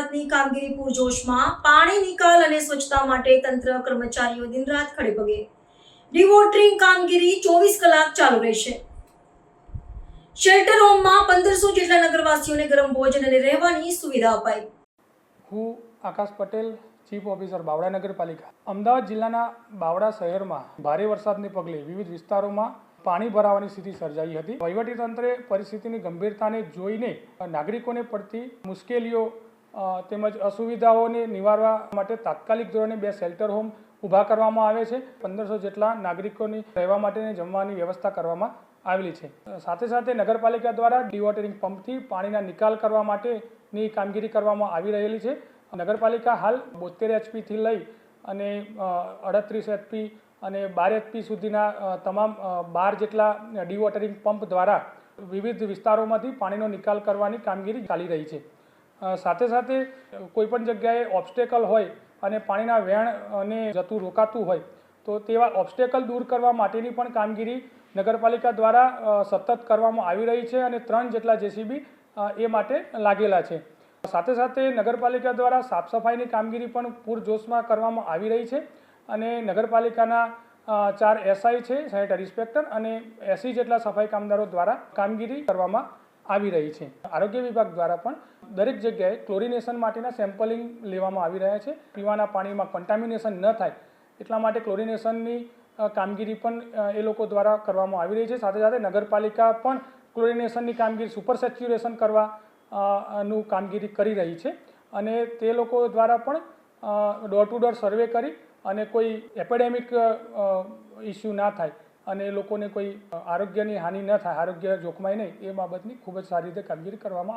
બાબતની કામગીરી પૂરજોશમાં પાણી, નિકાલ અને સ્વચ્છતા માટે તંત્ર કર્મચારીઓ દિનરાત ખડે પગે. ડિવોટરિંગ કામગીરી ચોવીસ કલાક ચાલુ રહેશે. શેલ્ટર હોમમાં પંદરસો જેટલા નગરવાસીઓને ગરમ ભોજન અને રહેવાની સુવિધા અપાઈ. હું આકાશ પટેલ, ચીફ ઓફિસર બાવડા નગરપાલિકા. અમદાવાદ જિલ્લાના બાવડા શહેરમાં ભારે વરસાદને પગલે વિવિધ વિસ્તારોમાં પાણી ભરાવાની સ્થિતિ સર્જાઈ હતી. વહીવટીતંત્રે પરિસ્થિતિની ગંભીરતાને જોઈને નાગરિકોને પડતી મુશ્કેલીઓ તેમજ અસુવિધાઓને નિવારવા માટે તાત્કાલિક ધોરણે બે શેલ્ટર હોમ ઊભા કરવામાં આવે છે. પંદરસો જેટલા નાગરિકોની રહેવા માટેની જમવાની વ્યવસ્થા કરવામાં આવેલી છે. સાથે સાથે નગરપાલિકા દ્વારા ડિવોટરિંગ પંપથી પાણીના નિકાલ કરવા માટેની કામગીરી કરવામાં આવી રહેલી છે. નગરપાલિકા હાલ બોતેર એચપીથી લઈ અને અડત્રીસ એચપી અને બાર એચપી સુધીના તમામ બાર જેટલા ડિવોટરિંગ પંપ દ્વારા વિવિધ વિસ્તારોમાંથી પાણીનો નિકાલ કરવાની કામગીરી ચાલી રહી છે. સાથે સાથે કોઈપણ જગ્યાએ ઓબ્સ્ટેકલ હોય અને પાણીના વેણ અને જતું રોકાતું હોય, તો તેવા ઓબ્સ્ટેકલ દૂર કરવા માટેની પણ કામગીરી નગરપાલિકા દ્વારા સતત કરવામાં આવી રહી છે અને ત્રણ જેટલા જેસીબી એ માટે લાગેલા છે. સાથે સાથે નગરપાલિકા દ્વારા સાફ સફાઈની કામગીરી પણ પૂરજોશમાં કરવામાં આવી રહી છે અને નગરપાલિકાના ચાર એસઆઈ છે, સેનેટરી ઇન્સ્પેક્ટર અને એસી જેટલા સફાઈ કામદારો દ્વારા કામગીરી કરવામાં આવી રહી છે. આરોગ્ય વિભાગ દ્વારા પણ દરેક જગ્યાએ ક્લોરિનેશન માટેના સેમ્પલિંગ લેવામાં આવી રહ્યા છે. પીવાના પાણીમાં કન્ટામિનેશન ન થાય એટલા માટે ક્લોરિનેશનની કામગીરી પણ એ લોકો દ્વારા કરવામાં આવી રહી છે. સાથે સાથે નગરપાલિકા પણ ક્લોરિનેશનની કામગીરી સુપર સેચ્યુરેશન કરવા નું કામગીરી કરી રહી છે અને તે લોકો દ્વારા પણ ડોર ટુ ડોર સર્વે કરી અને કોઈ એપેડેમિક ઇસ્યુ ના થાય અને લોકોને કોઈ આરોગ્યની હાનિ ન થાય, આરોગ્ય જોખમાય નહીં, એ બાબતની ખૂબ જ સારી રીતે કામગીરી કરવામાં